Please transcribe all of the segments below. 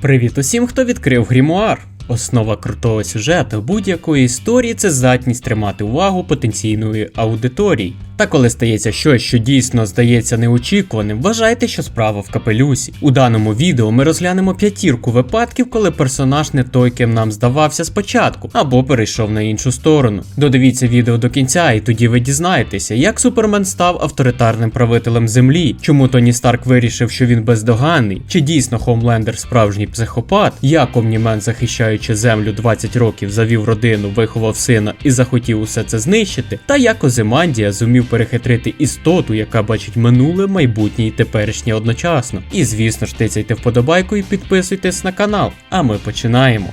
Привіт усім, хто відкрив грімуар. Основа крутого сюжету будь-якої історії це здатність тримати увагу потенційної аудиторії. Та коли стається щось, що дійсно здається неочікуваним, вважайте, що справа в капелюсі. У даному відео ми розглянемо п'ятірку випадків, коли персонаж не той, ким нам здавався спочатку, або перейшов на іншу сторону. Додивіться відео до кінця, і тоді ви дізнаєтеся, як Супермен став авторитарним правителем землі, чому Тоні Старк вирішив, що він бездоганний, чи дійсно Хомлендер справжній психопат, як Омнімен, захищаючи землю 20 років, завів родину, виховав сина і захотів усе це знищити, та як Озимандія зумів перехитрити істоту, яка бачить минуле, майбутнє і теперішнє одночасно. І звісно ж, тицяйте вподобайку і підписуйтесь на канал. А ми починаємо.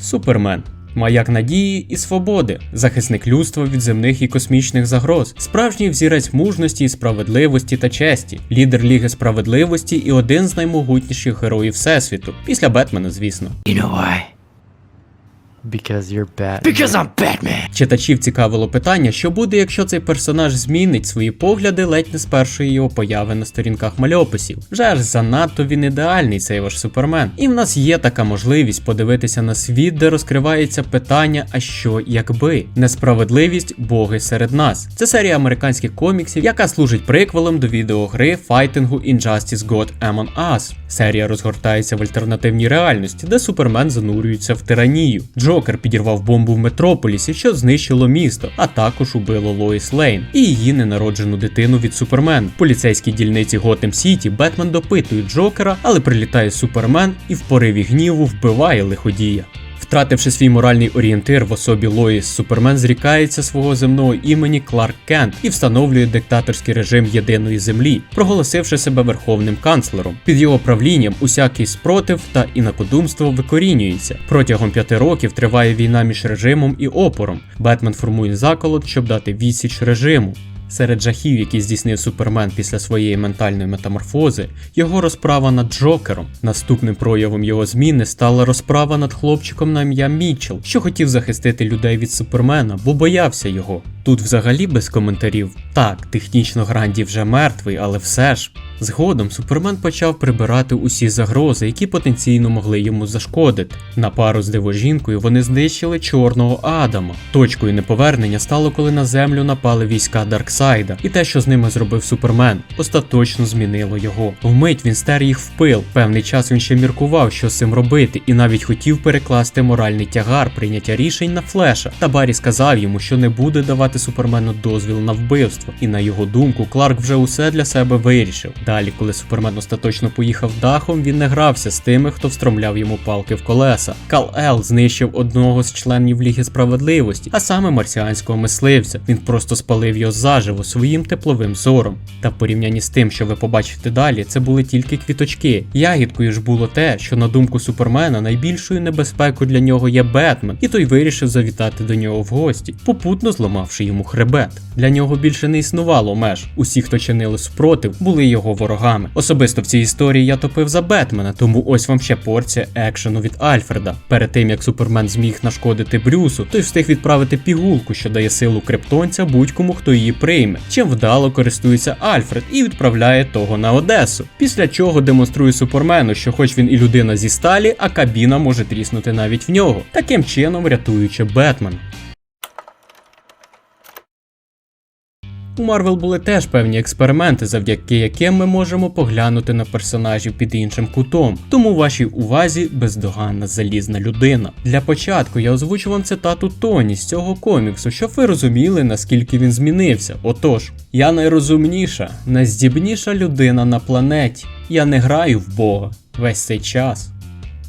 Супермен. Маяк надії і свободи, захисник людства від земних і космічних загроз, справжній взірець мужності справедливості та честі, лідер Ліги справедливості і один з наймогутніших героїв Всесвіту, після Бетмена, звісно. You know why? Because you're bad. Because I'm Batman. Читачів цікавило питання, що буде, якщо цей персонаж змінить свої погляди ледь не з першої його появи на сторінках мальописів. Вже ж занадто він ідеальний, цей ваш супермен. І в нас є така можливість подивитися на світ, де розкривається питання, а що якби несправедливість боги серед нас. Це серія американських коміксів, яка служить приквелом до відеогри файтингу Injustice God Among Us. Серія розгортається в альтернативній реальності, де супермен занурюється в тиранію. Джокер підірвав бомбу в Метрополісі, що знищило місто, а також убило Лоїс Лейн і її ненароджену дитину від Супермен. В поліцейській дільниці Готем Сіті Бетмен допитує Джокера, але прилітає Супермен і в пориві гніву вбиває лиходія. Втративши свій моральний орієнтир в особі Лоїс, Супермен зрікається свого земного імені Кларк Кент і встановлює диктаторський режим єдиної землі, проголосивши себе верховним канцлером. Під його правлінням усякий спротив та інакодумство викорінюється. Протягом п'яти років триває війна між режимом і опором. Бетмен формує заколот, щоб дати відсіч режиму. Серед жахів, які здійснив Супермен після своєї ментальної метаморфози, його розправа над Джокером. Наступним проявом його зміни стала розправа над хлопчиком на ім'я Мічел, що хотів захистити людей від Супермена, бо боявся його. Тут взагалі без коментарів. Так, технічно Гранді вже мертвий, але все ж. Згодом Супермен почав прибирати усі загрози, які потенційно могли йому зашкодити. На пару з дивожінкою вони знищили чорного Адама. Точкою неповернення стало, коли на землю напали війська Дарксайда, і те, що з ними зробив Супермен, остаточно змінило його. Вмить він стер їх в пил. Певний час він ще міркував, що з цим робити, і навіть хотів перекласти моральний тягар прийняття рішень на флеша. Та Барі сказав йому, що не буде давати Супермену дозвіл на вбивство. І на його думку, Кларк вже усе для себе вирішив. Далі, коли Супермен остаточно поїхав дахом, він не грався з тими, хто встромляв йому палки в колеса. Кал Ел знищив одного з членів Ліги справедливості, а саме марсіанського мисливця. Він просто спалив його заживо своїм тепловим зором. Та в порівнянні з тим, що ви побачите далі, це були тільки квіточки. Ягідкою ж було те, що на думку Супермена найбільшою небезпекою для нього є Бетмен, і той вирішив завітати до нього в гості, попутно зламавши йому хребет. Для нього більше не існувало меж. Усі, хто чинили спротив, були його ворогами. Особисто в цій історії я топив за Бетмена, тому ось вам ще порція екшену від Альфреда. Перед тим як Супермен зміг нашкодити Брюсу, той встиг відправити пігулку, що дає силу криптонця будь-кому, хто її прийме. Чим вдало користується Альфред і відправляє того на Одесу. Після чого демонструє Супермену, що хоч він і людина зі сталі, а кабіна може тріснути навіть в нього, таким чином рятуючи Бетмена. У Марвел були теж певні експерименти, завдяки яким ми можемо поглянути на персонажів під іншим кутом. Тому вашій увазі бездоганна залізна людина. Для початку я озвучу вам цитату Тоні з цього коміксу, щоб ви розуміли, наскільки він змінився. Отож, я найрозумніша, найздібніша людина на планеті. Я не граю в Бога весь цей час.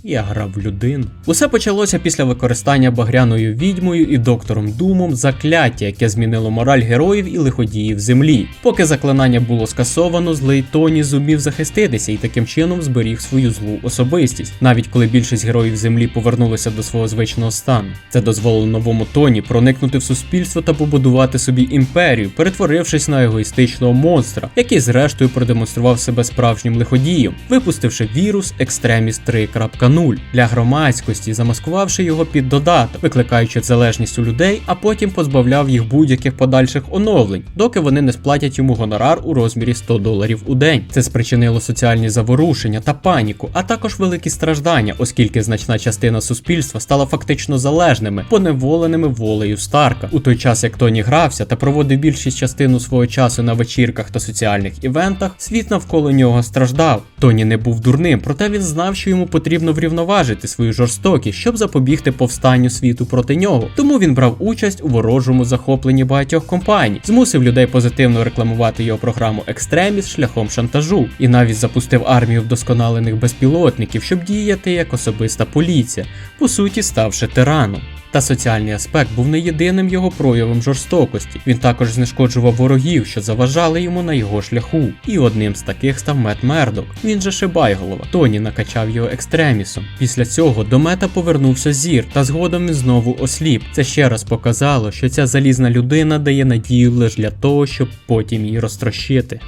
Я грав в людину. Усе почалося після використання багряною відьмою і доктором Думом закляття, яке змінило мораль героїв і лиходіїв землі. Поки заклинання було скасовано, злий Тоні зумів захиститися і таким чином зберіг свою злу особистість, навіть коли більшість героїв землі повернулися до свого звичного стану. Це дозволило новому Тоні проникнути в суспільство та побудувати собі імперію, перетворившись на егоїстичного монстра, який зрештою продемонстрував себе справжнім лиходієм, випустивши вірус Extremis 3.0. 2.0 для громадськості, замаскувавши його під додаток, викликаючи залежність у людей, а потім позбавляв їх будь-яких подальших оновлень, доки вони не сплатять йому гонорар у розмірі 100 доларів у день. Це спричинило соціальні заворушення та паніку, а також великі страждання, оскільки значна частина суспільства стала фактично залежними, поневоленими волею Старка. У той час, як Тоні грався та проводив більшість частину свого часу на вечірках та соціальних івентах, світ навколо нього страждав. Тоні не був дурним, проте він знав, що йому потрібно врівноважити свою жорстокість, щоб запобігти повстанню світу проти нього. Тому він брав участь у ворожому захопленні багатьох компаній, змусив людей позитивно рекламувати його програму Екстреміс шляхом шантажу, і навіть запустив армію вдосконалених безпілотників, щоб діяти як особиста поліція, по суті, ставши тираном. Та соціальний аспект був не єдиним його проявом жорстокості. Він також знешкоджував ворогів, що заважали йому на його шляху. І одним з таких став Мет Мердок. Він же Шибайголова. Тоні накачав його екстремісом. Після цього до мета повернувся зір, та згодом він знову осліп. Це ще раз показало, що ця залізна людина дає надію лише для того, щоб потім її розтрощити.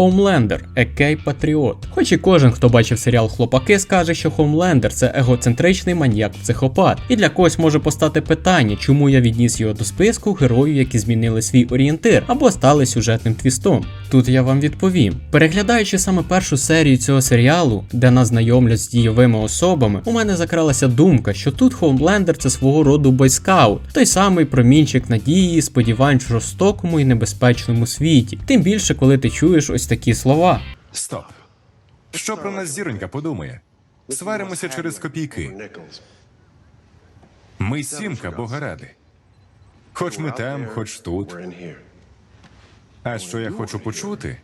Хоумлендер, Екей Патріот. Хоч і кожен, хто бачив серіал Хлопаки, скаже, що Хоумлендер це егоцентричний маньяк-психопат. І для когось може постати питання, чому я відніс його до списку героїв, які змінили свій орієнтир або стали сюжетним твістом. Тут я вам відповім. Переглядаючи саме першу серію цього серіалу, де нас знайомлять з дійовими особами, у мене закралася думка, що тут Хоумлендер це свого роду бойскаут, той самий промінчик надії, сподівань в жорстокому і небезпечному світі. Тим більше, коли ти чуєш ось такі слова. Стоп. Що про нас зіронька подумає? Сваримося через копійки. Ми сімка, бога ради. Хоч ми там, хоч тут. А що я хочу почути?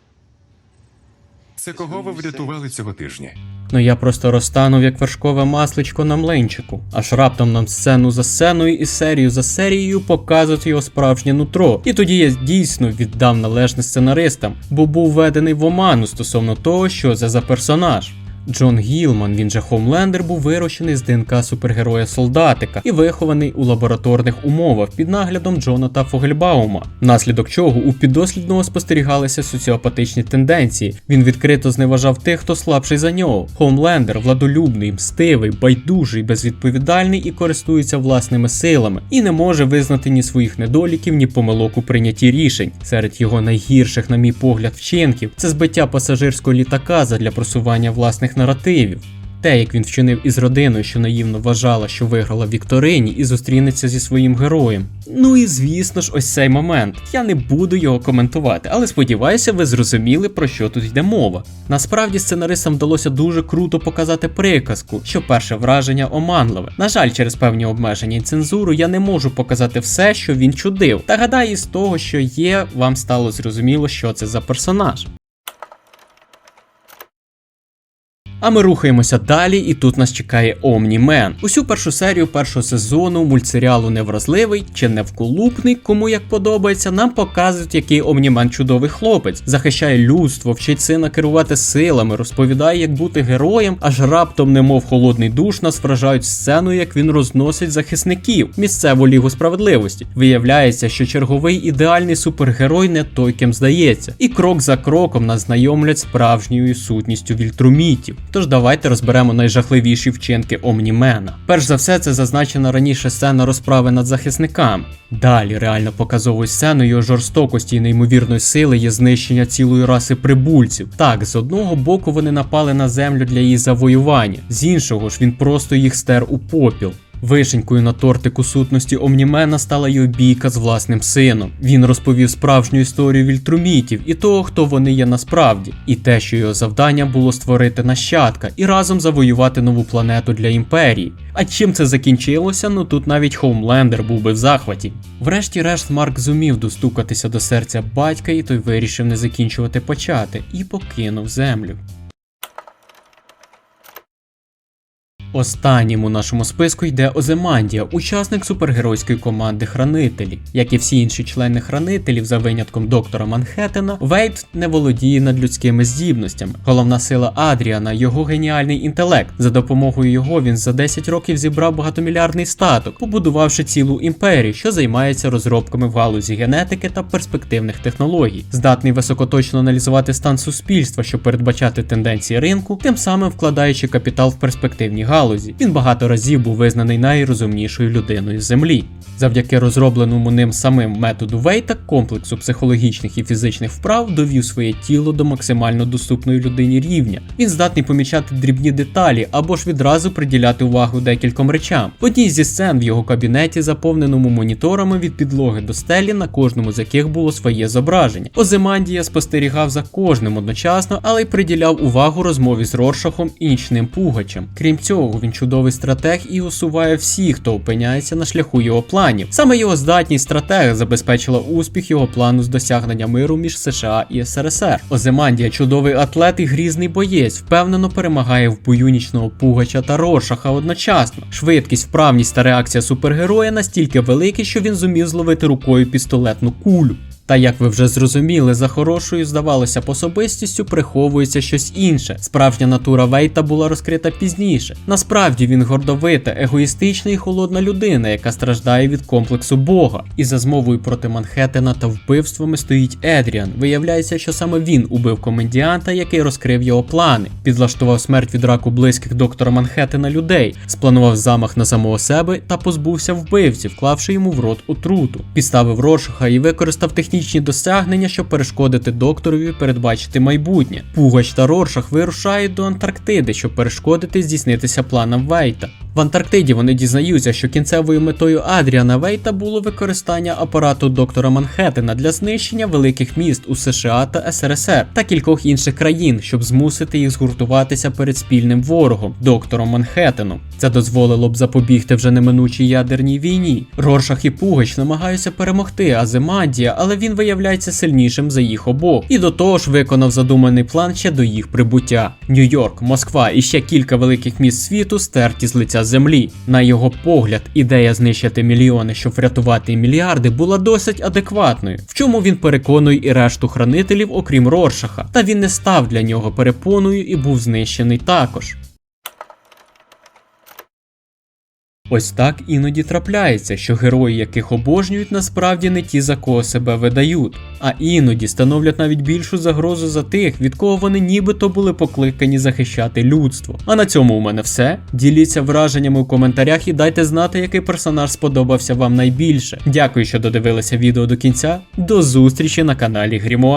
Це кого ви врятували цього тижня? Ну я просто розтанув як вершкове масличко на млинчику. Аж раптом нам сцену за сценою і серію за серією показують його справжнє нутро. І тоді я дійсно віддав належне сценаристам, бо був введений в оману стосовно того, що це за персонаж. Джон Гілман, він же Хомлендер, був вирощений з ДНК супергероя солдатика і вихований у лабораторних умовах під наглядом Джоната Фогельбаума, внаслідок чого у піддослідного спостерігалися соціопатичні тенденції. Він відкрито зневажав тих, хто слабший за нього. Хомлендер владолюбний, мстивий, байдужий, безвідповідальний і користується власними силами, і не може визнати ні своїх недоліків, ні помилок у прийнятті рішень. Серед його найгірших, на мій погляд, вчинків це збиття пасажирського літака задля просування власних наративів. Те, як він вчинив із родиною, що наївно вважала, що виграла в Вікторині і зустрінеться зі своїм героєм. Ну і звісно ж, ось цей момент. Я не буду його коментувати, але сподіваюся, ви зрозуміли, про що тут йде мова. Насправді сценаристам вдалося дуже круто показати приказку, що перше враження оманливе. На жаль, через певні обмеження і цензуру я не можу показати все, що він чудив. Та гадаю, із того, що є, вам стало зрозуміло, що це за персонаж. А ми рухаємося далі, і тут нас чекає Омнімен. Усю першу серію першого сезону мультсеріалу Невразливий чи Невколупний, кому як подобається, нам показують, який Омнімен чудовий хлопець, захищає людство, вчить сина керувати силами, розповідає, як бути героєм, аж раптом, немов холодний душ, нас вражають сценою, як він розносить захисників, місцеву лігу справедливості. Виявляється, що черговий ідеальний супергерой не той, ким здається, і крок за кроком нас знайомлять справжньою сутністю вільтрумітів. Тож давайте розберемо найжахливіші вчинки Омнімена. Перш за все, це зазначена раніше сцена розправи над захисниками. Далі реально показовою сценою його жорстокості і неймовірної сили є знищення цілої раси прибульців. Так, з одного боку вони напали на землю для її завоювання, з іншого ж він просто їх стер у попіл. Вишенькою на тортику сутності Омнімена стала й обійка з власним сином. Він розповів справжню історію вільтрумітів і того, хто вони є насправді, і те, що його завдання було створити нащадка і разом завоювати нову планету для імперії. А чим це закінчилося? Ну тут навіть Хоумлендер був би в захваті. Врешті-решт Марк зумів достукатися до серця батька, і той вирішив не закінчувати почати і покинув землю. Останнім у нашому списку йде Оземандія, учасник супергеройської команди Хранителі. Як і всі інші члени хранителів, за винятком доктора Манхеттена, Вейт не володіє надлюдськими здібностями. Головна сила Адріана його геніальний інтелект. За допомогою його він за 10 років зібрав багатомільярдний статок, побудувавши цілу імперію, що займається розробками в галузі генетики та перспективних технологій, здатний високоточно аналізувати стан суспільства, щоб передбачати тенденції ринку, тим самим вкладаючи капітал в перспективні галузі. Він багато разів був визнаний найрозумнішою людиною землі. Завдяки розробленому ним самим методу Вейта комплексу психологічних і фізичних вправ довів своє тіло до максимально доступної людині рівня. Він здатний помічати дрібні деталі або ж відразу приділяти увагу декільком речам. В одній зі сцен в його кабінеті, заповненому моніторами від підлоги до стелі, на кожному з яких було своє зображення. Озимандія спостерігав за кожним одночасно, але й приділяв увагу розмові з Роршахом і нічним пугачем. Крім цього, він чудовий стратег і усуває всіх, хто опиняється на шляху його планів. Саме його здатність стратега забезпечила успіх його плану з досягнення миру між США і СРСР. Озимандія чудовий атлет і грізний боєць, впевнено перемагає в бою нічного пугача та Роршаха одночасно. Швидкість, вправність та реакція супергероя настільки великі, що він зумів зловити рукою пістолетну кулю. Та як ви вже зрозуміли, за хорошою, здавалося, б, особистістю приховується щось інше. Справжня натура Вейта була розкрита пізніше. Насправді він гордовита, егоїстична і холодна людина, яка страждає від комплексу Бога. І за змовою проти Манхеттена та вбивствами стоїть Едріан. Виявляється, що саме він убив комедіанта, який розкрив його плани, підлаштував смерть від раку близьких доктора Манхеттена людей, спланував замах на самого себе та позбувся вбивці, вклавши йому в рот отруту, підставив Рошаха і використав технічні досягнення, щоб перешкодити докторові передбачити майбутнє. Пугач та Роршах вирушають до Антарктиди, щоб перешкодити здійснитися планам Вейта. В Антарктиді вони дізнаються, що кінцевою метою Адріана Вейта було використання апарату доктора Манхеттена для знищення великих міст у США та СРСР та кількох інших країн, щоб змусити їх згуртуватися перед спільним ворогом доктором Манхеттеном. Це дозволило б запобігти вже неминучій ядерній війні. Роршах і Пугач намагаються перемогти Азимандія, але він виявляється сильнішим за їх обох. І до того ж виконав задуманий план ще до їх прибуття. Нью-Йорк, Москва і ще кілька великих міст світу стерті з лиця землі. На його погляд, ідея знищити мільйони, щоб врятувати мільярди, була досить адекватною, в чому він переконує і решту хранителів, окрім Роршаха. Та він не став для нього перепоною і був знищений також. Ось так іноді трапляється, що герої, яких обожнюють, насправді не ті, за кого себе видають, а іноді становлять навіть більшу загрозу за тих, від кого вони нібито були покликані захищати людство. А на цьому у мене все. Діліться враженнями у коментарях і дайте знати, який персонаж сподобався вам найбільше. Дякую, що додивилися відео до кінця. До зустрічі на каналі Грімуар.